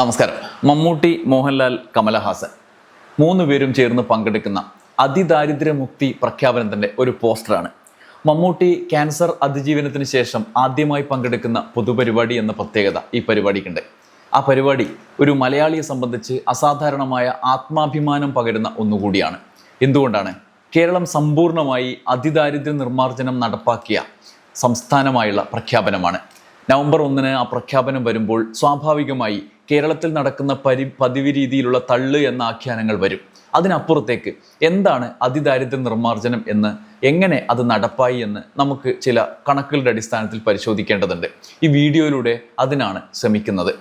നമസ്കാരം. മമ്മൂട്ടി മോഹൻലാൽ കമലഹാസൻ മൂന്ന് പേരും ചേർന്ന് പങ്കെടുക്കുന്ന അതിദാരിദ്ര്യമുക്തി പ്രഖ്യാപനത്തിന്റെ ഒരു പോസ്റ്ററാണ്. മമ്മൂട്ടി ക്യാൻസർ അതിജീവനത്തിന് ശേഷം ആദ്യമായി പങ്കെടുക്കുന്ന പൊതുപരിപാടി എന്ന പ്രത്യേകത ഈ പരിപാടിക്കുണ്ട്. ആ പരിപാടി ഒരു മലയാളിയെ സംബന്ധിച്ച് അസാധാരണമായ ആത്മാഭിമാനം പകരുന്ന ഒന്നുകൂടിയാണ്. എന്തുകൊണ്ടാണ്? കേരളം സമ്പൂർണമായി അതിദാരിദ്ര്യ നിർമ്മാർജനം നടപ്പാക്കിയ സംസ്ഥാനമായുള്ള പ്രഖ്യാപനമാണ്. നവംബർ ഒന്നിന് ആ പ്രഖ്യാപനം വരുമ്പോൾ സ്വാഭാവികമായി കേരളത്തിൽ നടക്കുന്ന പരി പതിവ് രീതിയിലുള്ള തള്ള് എന്ന ആഖ്യാനങ്ങൾ വരും. അതിനപ്പുറത്തേക്ക് എന്താണ് അതിദാരിദ്ര്യ നിർമ്മാർജനം എന്ന് എങ്ങനെ അത് നടപ്പായി എന്ന് നമുക്ക് ചില കണക്കുകളുടെ അടിസ്ഥാനത്തിൽ പരിശോധിക്കേണ്ടതുണ്ട്. ഈ വീഡിയോയിലൂടെ അതിനാണ് ശ്രമിക്കുന്നത്.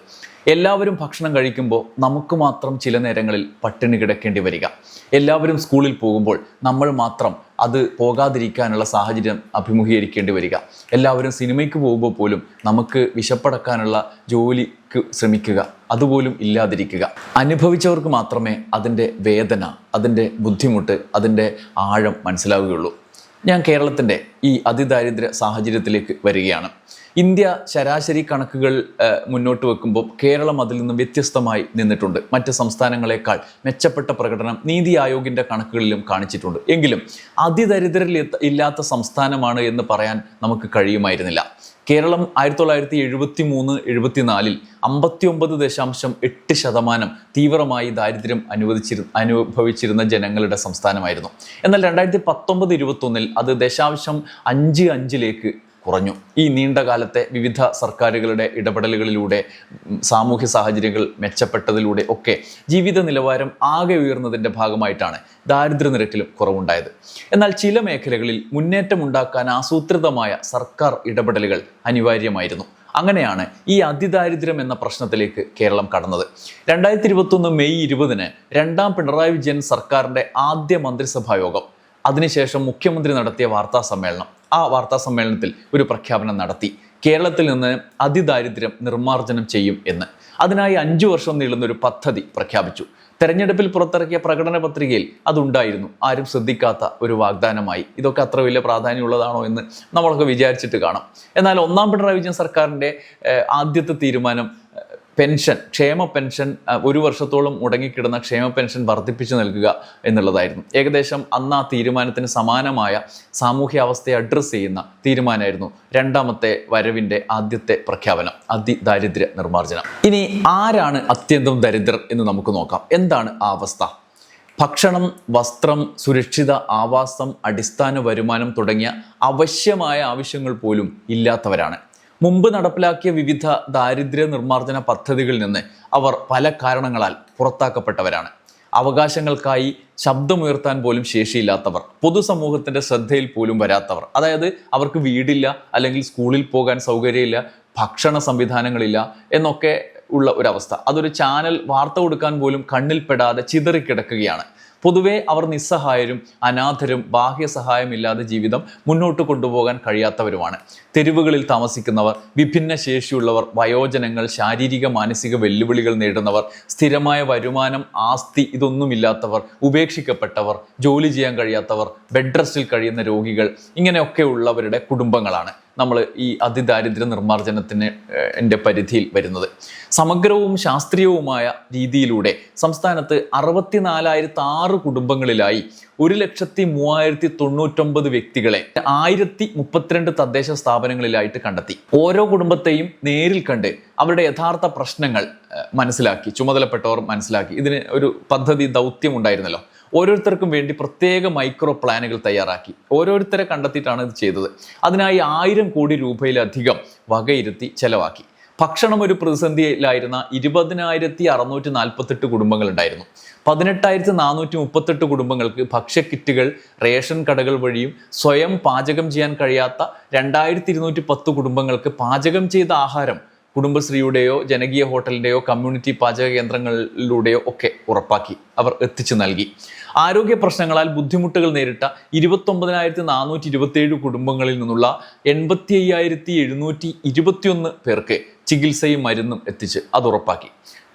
എല്ലാവരും ഭക്ഷണം കഴിക്കുമ്പോൾ നമുക്ക് മാത്രം ചില നേരങ്ങളിൽ പട്ടിണി കിടക്കേണ്ടി വരിക. എല്ലാവരും സ്കൂളിൽ പോകുമ്പോൾ നമ്മൾ മാത്രം അത് പോകാതിരിക്കാനുള്ള സാഹചര്യം അഭിമുഖീകരിക്കേണ്ടി വരിക. എല്ലാവരും സിനിമയ്ക്ക് പോകുമ്പോൾ പോലും നമുക്ക് വിശപ്പടക്കാനുള്ള ജോലിക്ക് ശ്രമിക്കുക. അതുപോലും ഇല്ലാതിരിക്കുക. അനുഭവിച്ചവർക്ക് മാത്രമേ അതിന്റെ വേദന അതിന്റെ ബുദ്ധിമുട്ട് അതിന്റെ ആഴം മനസ്സിലാവുകയുള്ളൂ. ഞാൻ കേരളത്തിന്റെ ഈ അതിദാരിദ്ര്യ സാഹചര്യത്തിലേക്ക് വരികയാണ്. ഇന്ത്യ ശരാശരി കണക്കുകൾ മുന്നോട്ട് വെക്കുമ്പോൾ കേരളം അതിൽ നിന്നും വ്യത്യസ്തമായി നിന്നിട്ടുണ്ട്. മറ്റ് സംസ്ഥാനങ്ങളെക്കാൾ മെച്ചപ്പെട്ട പ്രകടനം നീതി ആയോഗിന്റെ കണക്കുകളിലും കാണിച്ചിട്ടുണ്ട്. എങ്കിലും അതിദരിദ്രരിൽ ഇല്ലാത്ത സംസ്ഥാനമാണ് എന്ന് പറയാൻ നമുക്ക് കഴിയുമായിരുന്നില്ല. കേരളം ആയിരത്തി തൊള്ളായിരത്തി എഴുപത്തി മൂന്ന് എഴുപത്തിനാലിൽ അമ്പത്തി ഒമ്പത് ദശാംശം എട്ട് ശതമാനം തീവ്രമായി ദാരിദ്ര്യം അനുവദിച്ചിരു അനുഭവിച്ചിരുന്ന ജനങ്ങളുടെ സംസ്ഥാനമായിരുന്നു. എന്നാൽ രണ്ടായിരത്തി പത്തൊമ്പത് ഇരുപത്തൊന്നിൽ അത് ദശാംശം അഞ്ച് അഞ്ചിലേക്ക് കുറഞ്ഞു. ഈ നീണ്ട കാലത്തെ വിവിധ സർക്കാരുകളുടെ ഇടപെടലുകളിലൂടെ സാമൂഹ്യ സാഹചര്യങ്ങൾ മെച്ചപ്പെട്ടതിലൂടെ ഒക്കെ ജീവിത നിലവാരം ആകെ ഉയർന്നതിന്റെ ഭാഗമായിട്ടാണ് ദാരിദ്ര്യ നിരക്കിലും കുറവുണ്ടായത്. എന്നാൽ ചില മേഖലകളിൽ മുന്നേറ്റമുണ്ടാക്കാൻ ആസൂത്രിതമായ സർക്കാർ ഇടപെടലുകൾ അനിവാര്യമായിരുന്നു. അങ്ങനെയാണ് ഈ അതിദാരിദ്ര്യം എന്ന പ്രശ്നത്തിലേക്ക് കേരളം കടന്നത്. രണ്ടായിരത്തി ഇരുപത്തൊന്ന് മെയ് ഇരുപതിന് രണ്ടാം പിണറായി വിജയൻ സർക്കാരിന്റെ ആദ്യ മന്ത്രിസഭാ യോഗം അതിനുശേഷം മുഖ്യമന്ത്രി നടത്തിയ വാർത്താ സമ്മേളനം. ആ വാർത്താ സമ്മേളനത്തിൽ ഒരു പ്രഖ്യാപനം നടത്തി. കേരളത്തിൽ നിന്ന് അതിദാരിദ്ര്യം നിർമ്മാർജനം ചെയ്യും എന്ന്. അതിനായി അഞ്ചു വർഷം നീളുന്ന ഒരു പദ്ധതി പ്രഖ്യാപിച്ചു. തെരഞ്ഞെടുപ്പിൽ പുറത്തിറക്കിയ പ്രകടന പത്രികയിൽ അതുണ്ടായിരുന്നു. ആരും ശ്രദ്ധിക്കാത്ത ഒരു വാഗ്ദാനമായി. ഇതൊക്കെ അത്ര വലിയ പ്രാധാന്യമുള്ളതാണോ എന്ന് നമ്മളൊക്കെ വിചാരിച്ചിട്ട് കാണാം. എന്നാൽ ഒന്നാം പിണറായി വിജയൻ സർക്കാരിന്റെ ആദ്യത്തെ തീരുമാനം പെൻഷൻ ക്ഷേമ പെൻഷൻ ഒരു വർഷത്തോളം മുടങ്ങിക്കിടന്ന ക്ഷേമ പെൻഷൻ വർദ്ധിപ്പിച്ചു നൽകുക എന്നുള്ളതായിരുന്നു. ഏകദേശം അന്ന് ആ തീരുമാനത്തിന് സമാനമായ സാമൂഹ്യാവസ്ഥയെ അഡ്രസ്സ് ചെയ്യുന്ന തീരുമാനമായിരുന്നു രണ്ടാമത്തെ വരവിന്റെ ആദ്യത്തെ പ്രഖ്യാപനം അതിദാരിദ്ര്യ നിർമ്മാർജനം. ഇനി ആരാണ് അത്യന്തം ദരിദ്രർ എന്ന് നമുക്ക് നോക്കാം. എന്താണ് ആ അവസ്ഥ? ഭക്ഷണം വസ്ത്രം സുരക്ഷിത ആവാസം അടിസ്ഥാന വരുമാനം തുടങ്ങിയ അവശ്യമായ ആവശ്യങ്ങൾ പോലും ഇല്ലാത്തവരാണ്. മുമ്പ് നടപ്പിലാക്കിയ വിവിധ ദാരിദ്ര്യ നിർമ്മാർജന പദ്ധതികളിൽ നിന്ന് അവർ പല കാരണങ്ങളാൽ പുറത്താക്കപ്പെട്ടവരാണ്. അവകാശങ്ങൾക്കായി ശബ്ദമുയർത്താൻ പോലും ശേഷിയില്ലാത്തവർ പൊതുസമൂഹത്തിന്റെ ശ്രദ്ധയിൽ പോലും വരാത്തവർ. അതായത് അവർക്ക് വീടില്ല അല്ലെങ്കിൽ സ്കൂളിൽ പോകാൻ സൗകര്യമില്ല ഭക്ഷണ സംവിധാനങ്ങളില്ല എന്നൊക്കെ ഉള്ള ഒരവസ്ഥ. അതൊരു ചാനൽ വാർത്ത കൊടുക്കാൻ പോലും കണ്ണിൽപ്പെടാതെ ചിതറിക്കിടക്കുകയാണ്. പൊതുവെ അവർ നിസ്സഹായരും അനാഥരും ബാഹ്യ സഹായമില്ലാതെ ജീവിതം മുന്നോട്ട് കൊണ്ടുപോകാൻ കഴിയാത്തവരുമാണ്. തെരുവുകളിൽ താമസിക്കുന്നവർ വിഭിന്ന ശേഷിയുള്ളവർ വയോജനങ്ങൾ ശാരീരിക മാനസിക വെല്ലുവിളികൾ നേരിടുന്നവർ സ്ഥിരമായ വരുമാനം ആസ്തി ഇതൊന്നുമില്ലാത്തവർ ഉപേക്ഷിക്കപ്പെട്ടവർ ജോലി ചെയ്യാൻ കഴിയാത്തവർ ബെഡ് റെസ്റ്റിൽ കഴിയുന്ന രോഗികൾ ഇങ്ങനെയൊക്കെ ഉള്ളവരുടെ കുടുംബങ്ങളാണ്. നമ്മൾ ഈ അതിദാരിദ്ര്യ നിർമ്മാർജനത്തിന് എന്റെ പരിധിയിൽ വരുന്നത്. സമഗ്രവും ശാസ്ത്രീയവുമായ രീതിയിലൂടെ സംസ്ഥാനത്ത് അറുപത്തിനാലായിരത്തി ആറ് കുടുംബങ്ങളിലായി ഒരു ലക്ഷത്തി മൂവായിരത്തി തൊണ്ണൂറ്റൊമ്പത് വ്യക്തികളെ ആയിരത്തി മുപ്പത്തിരണ്ട് തദ്ദേശ സ്ഥാപനങ്ങളിലായിട്ട് കണ്ടെത്തി. ഓരോ കുടുംബത്തെയും നേരിൽ കണ്ട് അവരുടെ യഥാർത്ഥ പ്രശ്നങ്ങൾ മനസ്സിലാക്കി ചുമതലപ്പെട്ടവർ മനസ്സിലാക്കി. ഇതിന് ഒരു പദ്ധതി ദൗത്യം ഉണ്ടായിരുന്നല്ലോ. ഓരോരുത്തർക്കും വേണ്ടി പ്രത്യേക മൈക്രോ പ്ലാനുകൾ തയ്യാറാക്കി. ഓരോരുത്തരെ കണ്ടെത്തിയിട്ടാണ് ഇത് ചെയ്തത്. അതിനായി ആയിരം കോടി രൂപയിലധികം വകയിരുത്തി ചെലവാക്കി. ഭക്ഷണം ഒരു പ്രതിസന്ധിയിലായിരുന്ന ഇരുപതിനായിരത്തി അറുന്നൂറ്റി നാൽപ്പത്തെട്ട് കുടുംബങ്ങളുണ്ടായിരുന്നു പതിനെട്ടായിരത്തി നാനൂറ്റി മുപ്പത്തെട്ട് കുടുംബങ്ങൾക്ക് ഭക്ഷ്യക്കിറ്റുകൾ റേഷൻ കടകൾ വഴിയും സ്വയം പാചകം ചെയ്യാൻ കഴിയാത്ത രണ്ടായിരത്തി ഇരുന്നൂറ്റി പത്ത് കുടുംബങ്ങൾക്ക് പാചകം ചെയ്ത ആഹാരം കുടുംബശ്രീയുടെയോ ജനകീയ ഹോട്ടലിന്റെയോ കമ്മ്യൂണിറ്റി പാചക കേന്ദ്രങ്ങളിലൂടെയോ ഒക്കെ ഉറപ്പാക്കി അവർ എത്തിച്ചു നൽകി. ആരോഗ്യ പ്രശ്നങ്ങളാൽ ബുദ്ധിമുട്ടുകൾ നേരിട്ട ഇരുപത്തൊമ്പതിനായിരത്തി നാനൂറ്റി ഇരുപത്തിയേഴ് കുടുംബങ്ങളിൽ നിന്നുള്ള എൺപത്തി അയ്യായിരത്തി എഴുന്നൂറ്റി ഇരുപത്തിയൊന്ന് പേർക്ക് ചികിത്സയും മരുന്നും എത്തിച്ച് അത് ഉറപ്പാക്കി.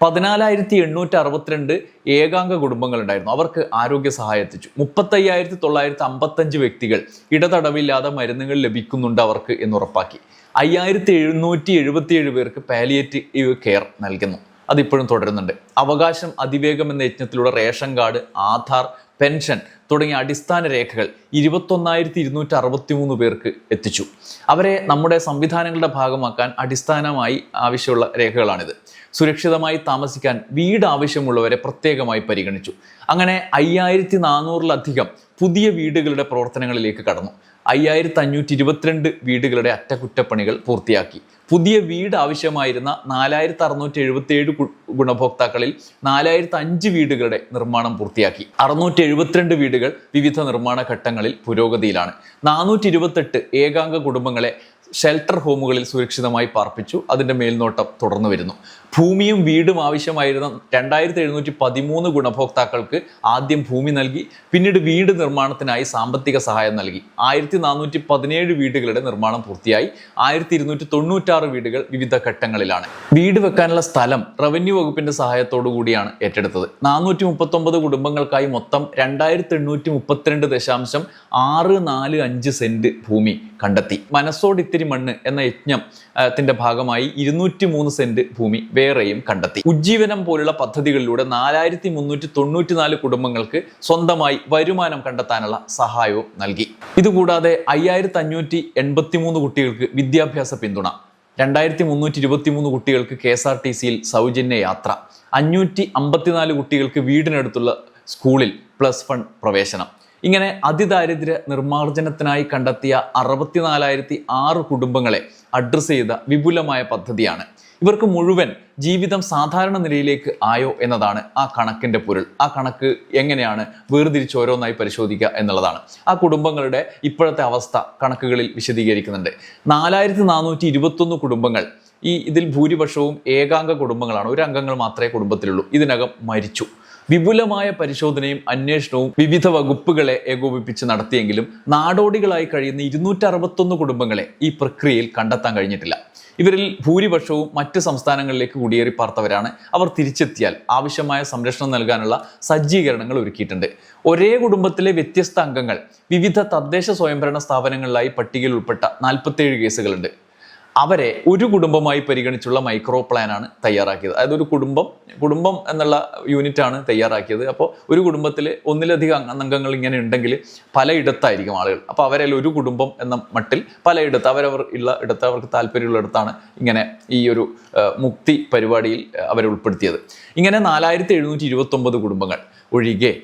പതിനാലായിരത്തി എണ്ണൂറ്റി അറുപത്തിരണ്ട് ഏകാംഗ കുടുംബങ്ങളുണ്ടായിരുന്നു. അവർക്ക് ആരോഗ്യ സഹായം എത്തിച്ചു. മുപ്പത്തയ്യായിരത്തി തൊള്ളായിരത്തി അമ്പത്തഞ്ച് വ്യക്തികൾ ഇടതടവില്ലാതെ മരുന്നുകൾ ലഭിക്കുന്നുണ്ട് അവർക്ക് എന്ന് ഉറപ്പാക്കി. അയ്യായിരത്തി എഴുന്നൂറ്റി എഴുപത്തിയേഴ് പേർക്ക് പാലിയേറ്റീവ് കെയർ നൽകുന്നു. അതിപ്പോഴും തുടരുന്നുണ്ട്. അവകാശം അതിവേഗം എന്ന യജ്ഞത്തിലൂടെ റേഷൻ കാർഡ് ആധാർ പെൻഷൻ തുടങ്ങിയ അടിസ്ഥാന രേഖകൾ ഇരുപത്തൊന്നായിരത്തി ഇരുന്നൂറ്റി അറുപത്തി മൂന്ന് പേർക്ക് എത്തിച്ചു. അവരെ നമ്മുടെ സംവിധാനങ്ങളുടെ ഭാഗമാക്കാൻ അടിസ്ഥാനമായി ആവശ്യമുള്ള രേഖകളാണിത്. സുരക്ഷിതമായി താമസിക്കാൻ വീട് ആവശ്യമുള്ളവരെ പ്രത്യേകമായി പരിഗണിച്ചു. അങ്ങനെ അയ്യായിരത്തി നാനൂറിലധികം പുതിയ വീടുകളുടെ പ്രവർത്തനങ്ങളിലേക്ക് കടന്നു. അയ്യായിരത്തി അഞ്ഞൂറ്റി ഇരുപത്തിരണ്ട് വീടുകളുടെ അറ്റകുറ്റപ്പണികൾ പൂർത്തിയാക്കി. പുതിയ വീട് ആവശ്യമായിരുന്ന നാലായിരത്തി അറുന്നൂറ്റി എഴുപത്തി ഏഴ് ഗുണഭോക്താക്കളിൽ നാലായിരത്തി അഞ്ച് വീടുകളുടെ നിർമ്മാണം പൂർത്തിയാക്കി. അറുന്നൂറ്റി എഴുപത്തിരണ്ട് വീടുകൾ വിവിധ നിർമ്മാണ ഘട്ടങ്ങളിൽ പുരോഗതിയിലാണ്. നാനൂറ്റി ഇരുപത്തെട്ട് ഏകാംഗ കുടുംബങ്ങളെ ഷെൽട്ടർ ഹോമുകളിൽ സുരക്ഷിതമായി പാർപ്പിച്ചു. അതിന്റെ മേൽനോട്ടം തുടർന്നു വരുന്നു ഭൂമിയും വീടും ആവശ്യമായിരുന്ന രണ്ടായിരത്തി എഴുന്നൂറ്റി പതിമൂന്ന് ഗുണഭോക്താക്കൾക്ക് ആദ്യം ഭൂമി നൽകി പിന്നീട് വീട് നിർമ്മാണത്തിനായി സാമ്പത്തിക സഹായം നൽകി. ആയിരത്തി നാനൂറ്റി പതിനേഴ് വീടുകളുടെ നിർമ്മാണം പൂർത്തിയായി. ആയിരത്തി ഇരുന്നൂറ്റി തൊണ്ണൂറ്റാറ് വീടുകൾ വിവിധ ഘട്ടങ്ങളിലാണ്. വീട് വെക്കാനുള്ള സ്ഥലം റവന്യൂ വകുപ്പിന്റെ സഹായത്തോടു കൂടിയാണ് ഏറ്റെടുത്തത്. നാനൂറ്റി മുപ്പത്തൊമ്പത് കുടുംബങ്ങൾക്കായി മൊത്തം രണ്ടായിരത്തി എണ്ണൂറ്റി മുപ്പത്തിരണ്ട് ദശാംശം ആറ് നാല് അഞ്ച് സെന്റ് ഭൂമി കണ്ടെത്തി. മനസ്സോട് ഇത്തിരി മണ്ണ് എന്ന യജ്ഞം ത്തിന്റെ ഭാഗമായി ഇരുന്നൂറ്റി മൂന്ന് സെന്റ് ഭൂമി വേറെയും കണ്ടെത്തി. ഉജ്ജീവനം പോലുള്ള പദ്ധതികളിലൂടെ നാലായിരത്തി മുന്നൂറ്റി തൊണ്ണൂറ്റി നാല് കുടുംബങ്ങൾക്ക് സ്വന്തമായി വരുമാനം കണ്ടെത്താനുള്ള സഹായവും നൽകി. ഇതുകൂടാതെ അയ്യായിരത്തി അഞ്ഞൂറ്റി എൺപത്തി മൂന്ന് കുട്ടികൾക്ക് വിദ്യാഭ്യാസ പിന്തുണ രണ്ടായിരത്തി മുന്നൂറ്റി ഇരുപത്തി മൂന്ന് കുട്ടികൾക്ക് കെ എസ് ആർ ടി സിയിൽ സൗജന്യ യാത്ര അഞ്ഞൂറ്റി അമ്പത്തിനാല് കുട്ടികൾക്ക് വീടിനടുത്തുള്ള സ്കൂളിൽ പ്ലസ് വൺ പ്രവേശനം. ഇങ്ങനെ അതിദാരിദ്ര്യ നിർമ്മാർജനത്തിനായി കണ്ടെത്തിയ അറുപത്തിനാലായിരത്തി ആറ് കുടുംബങ്ങളെ അഡ്രസ്സ് ചെയ്ത വിപുലമായ പദ്ധതിയാണ് ഇവർക്ക് മുഴുവൻ ജീവിതം സാധാരണ നിലയിലേക്ക് ആയോ എന്നതാണ് ആ കണക്കിന്റെ പൊരുൾ. ആ കണക്ക് എങ്ങനെയാണ് വേർതിരിച്ച് ഓരോന്നായി പരിശോധിക്കുക എന്നുള്ളതാണ്. ആ കുടുംബങ്ങളുടെ ഇപ്പോഴത്തെ അവസ്ഥ കണക്കുകളിൽ വിശദീകരിക്കുന്നുണ്ട്. നാലായിരത്തി നാനൂറ്റി ഇരുപത്തൊന്ന് കുടുംബങ്ങൾ ഈ ഇതിൽ ഭൂരിപക്ഷവും ഏകാംഗ കുടുംബങ്ങളാണ്. ഒരു അംഗങ്ങൾ മാത്രമേ കുടുംബത്തിലുള്ളൂ. ഇതിനകം മരിച്ചു. വിപുലമായ പരിശോധനയും അന്വേഷണവും വിവിധ വകുപ്പുകളെ ഏകോപിപ്പിച്ച് നടത്തിയെങ്കിലും നാടോടികളായി കഴിയുന്ന ഇരുന്നൂറ്റി അറുപത്തൊന്ന് കുടുംബങ്ങളെ ഈ പ്രക്രിയയിൽ കണ്ടെത്താൻ കഴിഞ്ഞിട്ടില്ല. ഇവരിൽ ഭൂരിപക്ഷവും മറ്റ് സംസ്ഥാനങ്ങളിലേക്ക് കുടിയേറി പാർത്തവരാണ്. അവർ തിരിച്ചെത്തിയാൽ ആവശ്യമായ സംരക്ഷണം നൽകാനുള്ള സജ്ജീകരണങ്ങൾ ഒരുക്കിയിട്ടുണ്ട്. ഒരേ കുടുംബത്തിലെ വ്യത്യസ്ത അംഗങ്ങൾ വിവിധ തദ്ദേശ സ്വയംഭരണ സ്ഥാപനങ്ങളിലായി പട്ടികയിൽ ഉൾപ്പെട്ട നാൽപ്പത്തേഴ് കേസുകളുണ്ട്. അവരെ ഒരു കുടുംബമായി പരിഗണിച്ചുള്ള മൈക്രോ പ്ലാനാണ് തയ്യാറാക്കിയത്. അതായത് ഒരു കുടുംബം കുടുംബം എന്നുള്ള യൂണിറ്റാണ് തയ്യാറാക്കിയത്. അപ്പോൾ ഒരു കുടുംബത്തിൽ ഒന്നിലധികം അംഗങ്ങൾ ഇങ്ങനെ ഉണ്ടെങ്കിൽ പലയിടത്തായിരിക്കും ആളുകൾ. അപ്പോൾ അവരെ ഒരു കുടുംബം എന്ന മട്ടിൽ പലയിടത്ത് അവരവർ ഉള്ള ഇടത്ത് അവർക്ക് താല്പര്യമുള്ള ഇടത്താണ് ഇങ്ങനെ ഈ ഒരു മുക്തി പരിപാടിയിൽ അവരെ ഉൾപ്പെടുത്തിയത്. ഇങ്ങനെ നാലായിരത്തി എഴുന്നൂറ്റി ഇരുപത്തൊമ്പത് കുടുംബങ്ങൾ ഒഴികെ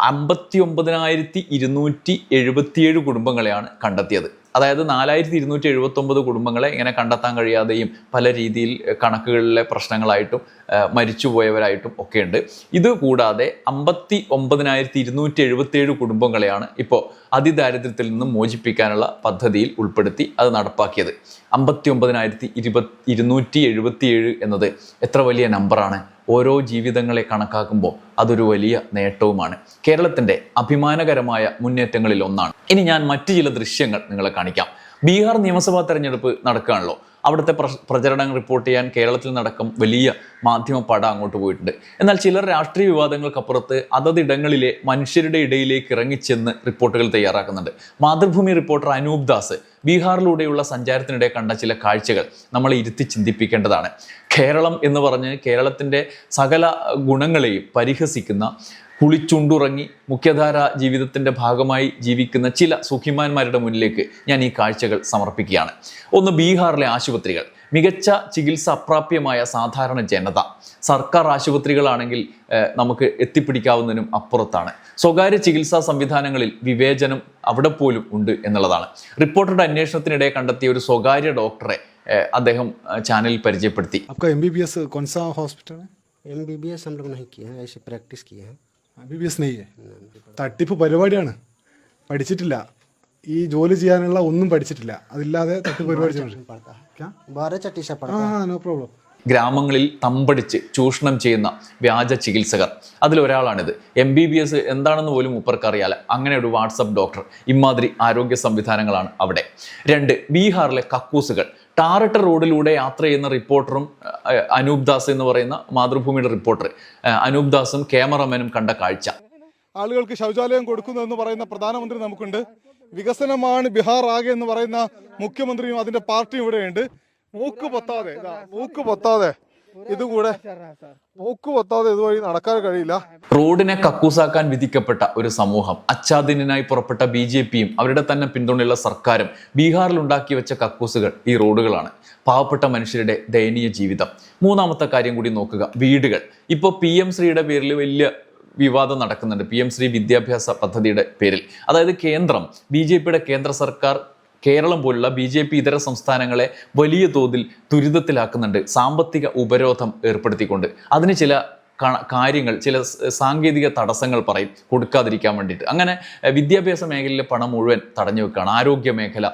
അമ്പത്തി ഒമ്പതിനായിരത്തി ഇരുന്നൂറ്റി എഴുപത്തിയേഴ് കുടുംബങ്ങളെയാണ് കണ്ടെത്തിയത്. അതായത് നാലായിരത്തി ഇരുന്നൂറ്റി എഴുപത്തി ഒമ്പത് കുടുംബങ്ങളെ ഇങ്ങനെ കണ്ടെത്താൻ കഴിയാതെയും പല രീതിയിൽ കണക്കുകളിലെ പ്രശ്നങ്ങളായിട്ടും മരിച്ചുപോയവരായിട്ടും ഒക്കെയുണ്ട്. ഇത് കൂടാതെ അമ്പത്തി ഒമ്പതിനായിരത്തി ഇരുന്നൂറ്റി എഴുപത്തിയേഴ് കുടുംബങ്ങളെയാണ് ഇപ്പോൾ അതിദാരിദ്ര്യത്തിൽ നിന്നും മോചിപ്പിക്കാനുള്ള പദ്ധതിയിൽ ഉൾപ്പെടുത്തി അത് നടപ്പാക്കിയത്. അമ്പത്തി ഒമ്പതിനായിരത്തി ഇരുപത് ഇരുന്നൂറ്റി എഴുപത്തിയേഴ് എന്നത് എത്ര വലിയ നമ്പറാണ്? ഓരോ ജീവിതങ്ങളെ കണക്കാക്കുമ്പോൾ അതൊരു വലിയ നേട്ടവുമാണ്. കേരളത്തിന്റെ അഭിമാനകരമായ മുന്നേറ്റങ്ങളിൽ ഒന്നാണ്. ഇനി ഞാൻ മറ്റു ചില ദൃശ്യങ്ങൾ നിങ്ങളെ കാണിക്കാം. ബീഹാർ നിയമസഭാ തെരഞ്ഞെടുപ്പ് നടക്കുകയാണല്ലോ. അവിടുത്തെ പ്ര- പ്രചരണങ്ങൾ റിപ്പോർട്ട് ചെയ്യാൻ കേരളത്തിൽ നടക്കം വലിയ മാധ്യമ പട അങ്ങോട്ട് പോയിട്ടുണ്ട്. എന്നാൽ ചിലർ രാഷ്ട്രീയ വിവാദങ്ങൾക്കപ്പുറത്ത് അതതിടങ്ങളിലെ മനുഷ്യരുടെ ഇടയിലേക്ക് ഇറങ്ങിച്ചെന്ന് റിപ്പോർട്ടുകൾ തയ്യാറാക്കുന്നുണ്ട്. മാതൃഭൂമി റിപ്പോർട്ടർ അനൂപ് ദാസ് ബീഹാറിലൂടെയുള്ള സഞ്ചാരത്തിനിടെ കണ്ട ചില കാഴ്ചകൾ നമ്മളെ ഇരുത്തി ചിന്തിപ്പിക്കേണ്ടതാണ്. കേരളം എന്ന് പറഞ്ഞ് കേരളത്തിന്റെ സകല ഗുണങ്ങളെയും പരിഹസിക്കുന്ന കുളിച്ചുണ്ടുറങ്ങി മുഖ്യധാര ജീവിതത്തിൻ്റെ ഭാഗമായി ജീവിക്കുന്ന ചില സുഖിമാന്മാരുടെ മുന്നിലേക്ക് ഞാൻ ഈ കാഴ്ചകൾ സമർപ്പിക്കുകയാണ് ഒന്ന് ബീഹാറിലെ ആശുപത്രികൾ മികച്ച ചികിത്സ അപ്രാപ്യമായ സാധാരണ ജനത സർക്കാർ ആശുപത്രികളാണെങ്കിൽ ഏഹ്, നമുക്ക് എത്തിപ്പിടിക്കാവുന്നതിനും അപ്പുറത്താണ് സ്വകാര്യ ചികിത്സാ സംവിധാനങ്ങളിൽ വിവേചനം അവിടെ പോലും ഉണ്ട് എന്നുള്ളതാണ് റിപ്പോർട്ടറുടെ അന്വേഷണത്തിനിടെ കണ്ടെത്തിയ ഒരു സ്വകാര്യ ഡോക്ടറെ ഏഹ്, അദ്ദേഹം ഏഹ്, ചാനലിൽ പരിചയപ്പെടുത്തി आपका एम बी बी एस कौन सा हॉस्पिटल है एम बी बी एस हम लोग नहीं किए हैं ऐसे प्रैक्टिस किए हैं എം ബി തട്ടിപ്പ് പരിപാടിയാണ്. പഠിച്ചിട്ടില്ല. ഈ ജോലി ചെയ്യാനുള്ള ഒന്നും പഠിച്ചിട്ടില്ല. അതില്ലാതെ തട്ടിപ്പ് പരിപാടി നോ പ്രോബ്ലം ഗ്രാമങ്ങളിൽ തമ്പടിച്ച് ചൂഷണം ചെയ്യുന്ന വ്യാജ ചികിത്സകർ. അതിലൊരാളാണിത്. എം ബി ബി എസ് എന്താണെന്ന് പോലും മുപ്പർക്ക് അറിയാല അങ്ങനെ ഒരു വാട്സപ്പ് ഡോക്ടർ. ഇമാതിരി ആരോഗ്യ സംവിധാനങ്ങളാണ് അവിടെ. രണ്ട് ബീഹാറിലെ കക്കൂസുകൾ. ടാറിട്ട റോഡിലൂടെ യാത്ര ചെയ്യുന്ന റിപ്പോർട്ടറും അനൂപ് ദാസ് എന്ന് പറയുന്ന മാതൃഭൂമിയുടെ റിപ്പോർട്ടർ അനൂപ് ദാസും ക്യാമറമാനും കണ്ട കാഴ്ച. ആളുകൾക്ക് ശൗചാലയം കൊടുക്കുന്നു എന്ന് പറയുന്ന പ്രധാനമന്ത്രി നമുക്കുണ്ട്. വികസനമാണ് ബീഹാർ ആകെ എന്ന് പറയുന്ന മുഖ്യമന്ത്രിയും അതിന്റെ പാർട്ടിയും ഇവിടെയുണ്ട്. മൂക്ക് പൊത്താതെ മൂക്ക് പൊത്താതെ. ഇതും കൂടെ മൂക്ക് പൊത്താതെ ഇതുവഴി നടക്കാൻ കഴിയില്ല. റോഡിനെ കക്കൂസാക്കാൻ വിധിക്കപ്പെട്ട ഒരു സമൂഹം അച്ഛാദിനായി പുറപ്പെട്ട ബി ജെ പിയും അവരുടെ തന്നെ പിന്തുണയുള്ള സർക്കാരും ബീഹാറിൽ ഉണ്ടാക്കി വെച്ച കക്കൂസുകൾ ഈ റോഡുകളാണ്. പാവപ്പെട്ട മനുഷ്യരുടെ ദയനീയ ജീവിതം. മൂന്നാമത്തെ കാര്യം കൂടി നോക്കുക വീടുകൾ. ഇപ്പോൾ പി എം ശ്രീയുടെ പേരിൽ വലിയ വിവാദം നടക്കുന്നുണ്ട് പി എം ശ്രീ വിദ്യാഭ്യാസ പദ്ധതിയുടെ പേരിൽ. അതായത് കേന്ദ്രം ബി ജെ പിയുടെ കേന്ദ്ര സർക്കാർ കേരളം പോലുള്ള ബി ജെ പി ഇതര സംസ്ഥാനങ്ങളെ വലിയ തോതിൽ ദുരിതത്തിലാക്കുന്നുണ്ട് സാമ്പത്തിക ഉപരോധം ഏർപ്പെടുത്തിക്കൊണ്ട്. അതിന് ചില കാര്യങ്ങൾ ചില സാങ്കേതിക തടസ്സങ്ങൾ പറയും കൊടുക്കാതിരിക്കാൻ വേണ്ടിയിട്ട്. അങ്ങനെ വിദ്യാഭ്യാസ മേഖലയിലെ പണം മുഴുവൻ തടഞ്ഞു വെക്കുകയാണ്. ആരോഗ്യ മേഖല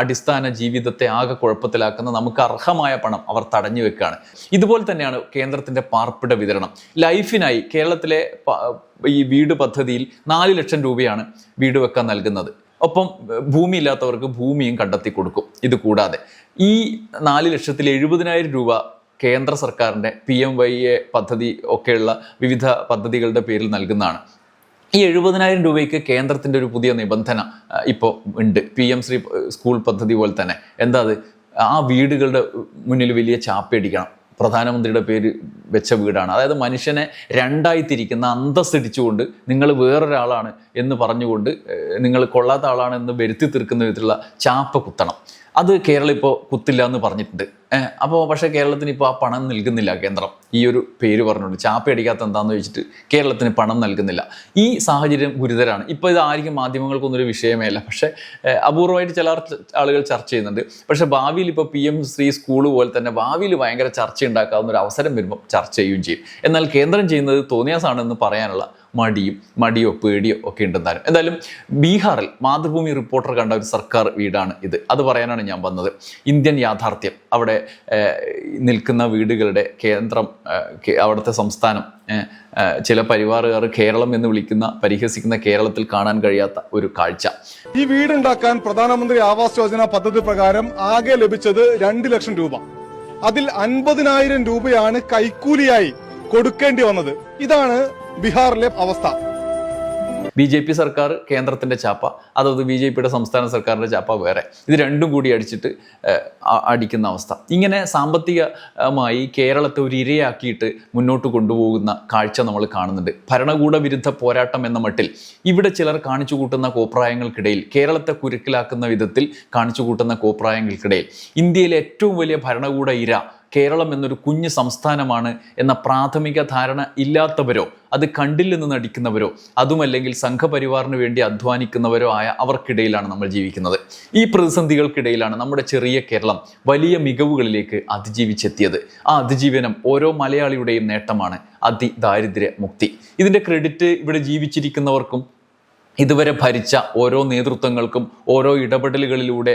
അടിസ്ഥാന ജീവിതത്തെ ആകെ കുഴപ്പത്തിലാക്കുന്ന നമുക്ക് അർഹമായ പണം അവർ തടഞ്ഞു വെക്കുകയാണ്. ഇതുപോലെ തന്നെയാണ് കേന്ദ്രത്തിന്റെ പാർപ്പിട വിതരണം. ലൈഫിനായി കേരളത്തിലെ ഈ വീട് പദ്ധതിയിൽ നാല് ലക്ഷം രൂപയാണ് വീട് വെക്കാൻ നൽകുന്നത്. ഒപ്പം ഭൂമി ഇല്ലാത്തവർക്ക് ഭൂമിയും കണ്ടെത്തി കൊടുക്കും. ഇത് കൂടാതെ ഈ നാല് ലക്ഷത്തിൽ എഴുപതിനായിരം രൂപ കേന്ദ്ര സർക്കാരിന്റെ പി എം വൈ എ പദ്ധതി ഒക്കെയുള്ള വിവിധ പദ്ധതികളുടെ പേരിൽ നൽകുന്നതാണ്. ഈ എഴുപതിനായിരം രൂപയ്ക്ക് കേന്ദ്രത്തിന്റെ ഒരു പുതിയ നിബന്ധന ഇപ്പോൾ ഉണ്ട്. പി എം ശ്രീ സ്കൂൾ പദ്ധതി പോലെ തന്നെ. എന്താ അത്? ആ വീടുകളുടെ മുന്നിൽ വലിയ ചാപ്പയടിക്കണം പ്രധാനമന്ത്രിയുടെ പേര് വെച്ച വീടാണ്. അതായത് മനുഷ്യനെ രണ്ടായി തിരിക്കുന്ന അന്തസ്സിടിച്ചുകൊണ്ട് നിങ്ങൾ വേറൊരാളാണ് എന്ന് പറഞ്ഞുകൊണ്ട് നിങ്ങൾ കൊള്ളാത്ത ആളാണ് എന്ന് വരുത്തി തീർക്കുന്ന വിധത്തിലുള്ള ചാപ്പ കുത്തണം. അത് കേരളം ഇപ്പോൾ കുത്തില്ല എന്ന് പറഞ്ഞിട്ടുണ്ട്. അപ്പോൾ പക്ഷേ കേരളത്തിന് ഇപ്പോൾ ആ പണം നൽകുന്നില്ല കേന്ദ്രം. ഈ ഒരു പേര് പറഞ്ഞുകൊണ്ട് ചാപ്പ അടിക്കാത്ത എന്താണെന്ന് ചോദിച്ചിട്ട് കേരളത്തിന് പണം നൽകുന്നില്ല. ഈ സാഹചര്യം ഗുരുതരമാണ് ഇപ്പോൾ ഇതായിരിക്കും മാധ്യമങ്ങൾക്കൊന്നൊരു മാധ്യമങ്ങൾക്കൊന്നും ഒരു വിഷയമേ അല്ല പക്ഷേ അപൂർവമായിട്ട് ചില ആളുകൾ ചർച്ച ചെയ്യുന്നുണ്ട്. പക്ഷേ ഭാവിയിൽ ഇപ്പോൾ പി എം ശ്രീ സ്കൂൾ പോലെ തന്നെ ഭാവിയിൽ ഭയങ്കര ചർച്ച ഉണ്ടാക്കാവുന്ന ഒരു അവസരം വരുമ്പോൾ ചർച്ച ചെയ്യുകയും ചെയ്യും. എന്നാൽ കേന്ദ്രം ചെയ്യുന്നത് തോന്നിയാസാണെന്ന് പറയാനുള്ള മടിയും മടിയോ പേടിയോ ഒക്കെ ഉണ്ടെന്നാലും. എന്തായാലും ബീഹാറിൽ മാതൃഭൂമി റിപ്പോർട്ടർ കണ്ട ഒരു സർക്കാർ വീടാണ് ഇത്. അത് പറയാനാണ് ഞാൻ വന്നത്. ഇന്ത്യൻ യാഥാർത്ഥ്യം. അവിടെ നിൽക്കുന്ന വീടുകളുടെ കേന്ദ്രം അവിടുത്തെ സംസ്ഥാനം ചില പരിവാറുകാർ കേരളം എന്ന് വിളിക്കുന്ന പരിഹസിക്കുന്ന കേരളത്തിൽ കാണാൻ കഴിയാത്ത ഒരു കാഴ്ച. ഈ വീടുണ്ടാക്കാൻ പ്രധാനമന്ത്രി ആവാസ് യോജന പദ്ധതി പ്രകാരം ആകെ ലഭിച്ചത് രണ്ട് ലക്ഷം രൂപ. അതിൽ അൻപതിനായിരം രൂപയാണ് കൈക്കൂലിയായി കൊടുക്കേണ്ടി വന്നത്. ഇതാണ് ബീഹാറിലെ അവസ്ഥ. ബി ജെ പി സർക്കാർ കേന്ദ്രത്തിന്റെ ചാപ്പ അതത് ബി ജെ പിയുടെ സംസ്ഥാന സർക്കാരിന്റെ ചാപ്പ വേറെ. ഇത് രണ്ടും കൂടി അടിച്ചിട്ട് അടിക്കുന്ന അവസ്ഥ. ഇങ്ങനെ സാമ്പത്തികമായി കേരളത്തെ ഒരു ഇരയാക്കിയിട്ട് മുന്നോട്ട് കൊണ്ടുപോകുന്ന കാഴ്ച നമ്മൾ കാണുന്നുണ്ട്. ഭരണകൂട വിരുദ്ധ പോരാട്ടം എന്ന മട്ടിൽ ഇവിടെ ചിലർ കാണിച്ചു കൂട്ടുന്ന കോപ്രായങ്ങൾക്കിടയിൽ കേരളത്തെ കുരുക്കിലാക്കുന്ന വിധത്തിൽ കാണിച്ചു കൂട്ടുന്ന കോപ്രായങ്ങൾക്കിടയിൽ ഇന്ത്യയിലെ ഏറ്റവും വലിയ ഭരണകൂട ഇര കേരളം എന്നൊരു കുഞ്ഞ് സംസ്ഥാനമാണ് എന്ന പ്രാഥമിക ധാരണ ഇല്ലാത്തവരോ അത് കണ്ടില്ലെന്ന് നടിക്കുന്നവരോ അതുമല്ലെങ്കിൽ സംഘപരിവാറിന് വേണ്ടി അധ്വാനിക്കുന്നവരോ ആയ അവർക്കിടയിലാണ് നമ്മൾ ജീവിക്കുന്നത്. ഈ പ്രതിസന്ധികൾക്കിടയിലാണ് നമ്മുടെ ചെറിയ കേരളം വലിയ മികവുകളിലേക്ക് അതിജീവിച്ചെത്തിയത്. ആ അതിജീവനം ഓരോ മലയാളിയുടെയും നേട്ടമാണ് അതിദാരിദ്ര്യ മുക്തി. ഇതിന്റെ ക്രെഡിറ്റ് ഇവിടെ ജീവിച്ചിരിക്കുന്നവർക്കും ഇതുവരെ ഭരിച്ച ഓരോ നേതൃത്വങ്ങൾക്കും ഓരോ ഇടപെടലുകളിലൂടെ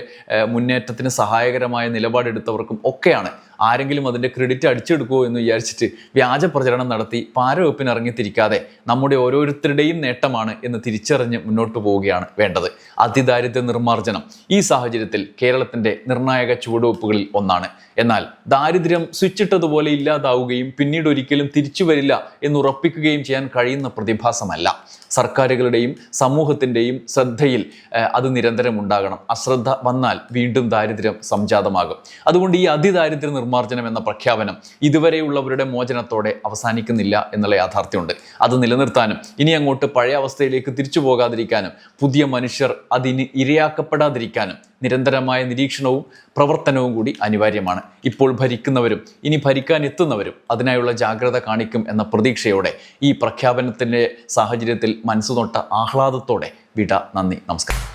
മുന്നേറ്റത്തിന് സഹായകരമായ നിലപാടെടുത്തവർക്കും ഒക്കെയാണ് ആരെങ്കിലും അതിന്റെ ക്രെഡിറ്റ് അടിച്ചെടുക്കുമോ എന്ന് വിചാരിച്ചിട്ട് വ്യാജ പ്രചരണം നടത്തി പാരവെപ്പിന് ഇറങ്ങിത്തിരിക്കാതെ നമ്മുടെ ഓരോരുത്തരുടെയും നേട്ടമാണ് എന്ന് തിരിച്ചറിഞ്ഞ് മുന്നോട്ട് പോവുകയാണ് വേണ്ടത്. അതിദാരിദ്ര്യ നിർമ്മാർജനം ഈ സാഹചര്യത്തിൽ കേരളത്തിന്റെ നിർണായക ചുവടുവെപ്പുകളിൽ ഒന്നാണ്. എന്നാൽ ദാരിദ്ര്യം സ്വിച്ച് ഇട്ടതുപോലെ ഇല്ലാതാവുകയും പിന്നീട് ഒരിക്കലും തിരിച്ചു വരില്ല എന്ന് ഉറപ്പിക്കുകയും ചെയ്യാൻ കഴിയുന്ന പ്രതിഭാസമല്ല. സർക്കാരുകളുടെയും സമൂഹത്തിന്റെയും ശ്രദ്ധയിൽ അത് നിരന്തരം ഉണ്ടാകണം. അശ്രദ്ധ വന്നാൽ വീണ്ടും ദാരിദ്ര്യം സംജാതമാകും. അതുകൊണ്ട് ഈ അതിദാരിദ്ര്യ നിർമ്മാർജനം എന്ന പ്രഖ്യാപനം ഇതുവരെയുള്ളവരുടെ മോചനത്തോടെ അവസാനിക്കുന്നില്ല എന്നുള്ള യാഥാർത്ഥ്യമുണ്ട്. അത് നിലനിർത്താനും ഇനി അങ്ങോട്ട് പഴയ അവസ്ഥയിലേക്ക് തിരിച്ചു പോകാതിരിക്കാനും പുതിയ മനുഷ്യർ അതിന് ഇരയാക്കപ്പെടാതിരിക്കാനും നിരന്തരമായ നിരീക്ഷണവും പ്രവർത്തനവും കൂടി അനിവാര്യമാണ്. ഇപ്പോൾ ഭരിക്കുന്നവരും ഇനി ഭരിക്കാൻ എത്തുന്നവരും അതിനായുള്ള ജാഗ്രത കാണിക്കും എന്ന പ്രതീക്ഷയോടെ ഈ പ്രഖ്യാപനത്തിന്റെ സാഹചര്യത്തിൽ മനസ്സുതൊട്ട ആഹ്ലാദത്തോടെ വിട. നന്ദി. നമസ്കാരം.